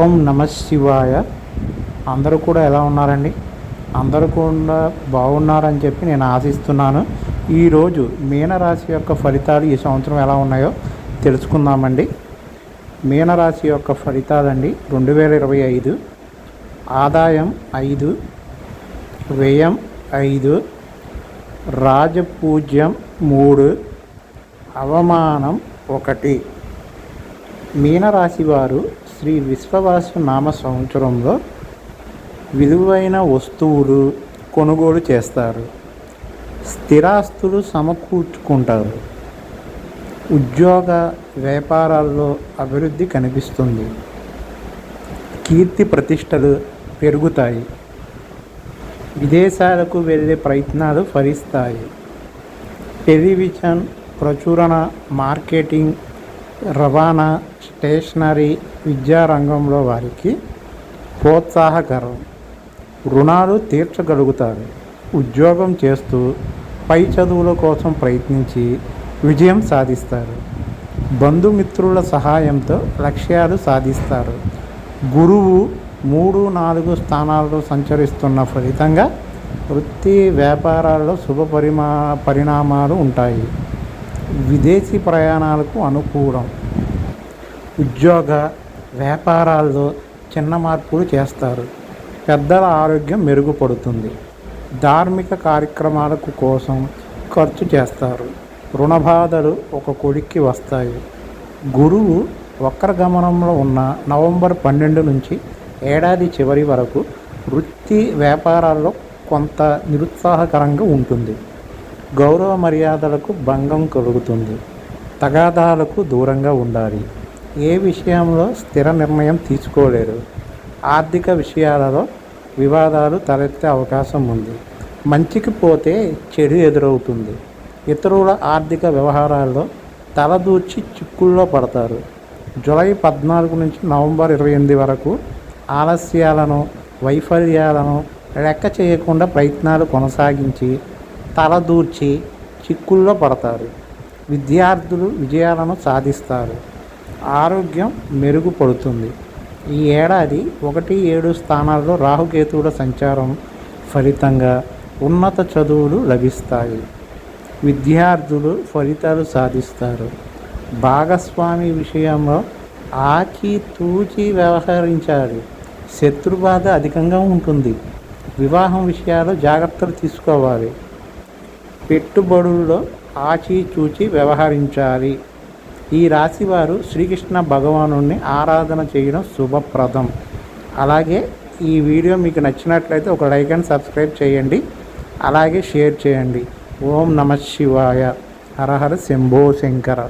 ఓం నమ శివాయ. అందరూ కూడా ఎలా ఉన్నారండి? అందరూ కూడా బాగున్నారని చెప్పి నేను ఆశిస్తున్నాను. ఈరోజు మీనరాశి యొక్క ఫలితాలు ఈ సంవత్సరం ఎలా ఉన్నాయో తెలుసుకుందామండి. మీనరాశి యొక్క ఫలితాలండి. రెండు వేల ఇరవై ఐదు. ఆదాయం ఐదు. వ్యయం ఐదు. రాజపూజ్యం మూడు. అవమానం ఒకటి. మీనరాశి వారు శ్రీ విశ్వవాసు నామ సంవత్సరంలో విలువైన వస్తువులు కొనుగోలు చేస్తారు. స్థిరాస్తులు సమకూర్చుకుంటారు. ఉద్యోగ వ్యాపారాల్లో అభివృద్ధి కనిపిస్తుంది. కీర్తి ప్రతిష్టలు పెరుగుతాయి. విదేశాలకు వెళ్ళే ప్రయత్నాలు ఫలిస్తాయి. టెలివిజన్ ప్రచురణ మార్కెటింగ్ రవాణా స్టేషనరీ విద్యారంగంలో వారికి ప్రోత్సాహకరం. రుణాలు తీర్చగలుగుతారు. ఉద్యోగం చేస్తూ పై చదువుల కోసం ప్రయత్నించి విజయం సాధిస్తారు. బంధుమిత్రుల సహాయంతో లక్ష్యాలు సాధిస్తారు. గురువు మూడు నాలుగు స్థానాల్లో సంచరిస్తున్న ఫలితంగా వృత్తి వ్యాపారాల్లో శుభ పరిమా పరిణామాలు ఉంటాయి. విదేశీ ప్రయాణాలకు అనుకూలం. ఉద్యోగ వ్యాపారాల్లో చిన్న మార్పులు చేస్తారు. పెద్దల ఆరోగ్యం మెరుగుపడుతుంది. ధార్మిక కార్యక్రమాలకు కోసం ఖర్చు చేస్తారు. రుణబాధలు ఒక కొడుక్కి వస్తాయి. గురువు ఒక్కర గమనంలో ఉన్న నవంబర్ పన్నెండు నుంచి ఏడాది చివరి వరకు వృత్తి వ్యాపారాల్లో కొంత నిరుత్సాహకరంగా ఉంటుంది. గౌరవ మర్యాదలకు భంగం కలుగుతుంది. తగాదాలకు దూరంగా ఉండాలి. ఏ విషయంలో స్థిర నిర్ణయం తీసుకోలేరు. ఆర్థిక విషయాలలో వివాదాలు తలెత్తే అవకాశం ఉంది. మంచికి పోతే చెడు ఎదురవుతుంది. ఇతరుల ఆర్థిక వ్యవహారాల్లో తలదూర్చి చిక్కుల్లో పడతారు. జూలై పద్నాలుగు నుంచి నవంబర్ ఇరవై ఎనిమిది వరకు ఆలస్యాలను వైఫల్యాలను లెక్క చేయకుండా ప్రయత్నాలు కొనసాగించి తలదూర్చి చిక్కుల్లో పడతారు. విద్యార్థులు విజయాలను సాధిస్తారు. ఆరోగ్యం మెరుగుపడుతుంది. ఈ ఏడాది ఒకటి ఏడు స్థానాల్లో రాహుకేతువుల సంచారం ఫలితంగా ఉన్నత చదువులు లభిస్తాయి. విద్యార్థులు ఫలితాలు సాధిస్తారు. భాగస్వామి విషయంలో ఆచితూచి వ్యవహరించాలి. వ్యవహరించాలి శత్రుబాధ అధికంగా ఉంటుంది. వివాహం విషయాల్లో జాగ్రత్తలు తీసుకోవాలి. పెట్టుబడుల్లో ఆచిచూచి వ్యవహరించాలి. ఈ రాశివారు శ్రీకృష్ణ భగవాను ఆరాధన చేయడం శుభప్రదం. అలాగే ఈ వీడియో మీకు నచ్చినట్లయితే ఒక లైక్ అండ్ సబ్స్క్రైబ్ చేయండి. అలాగే షేర్ చేయండి. ఓం నమ శివాయ. హర హర శంభో శంకర.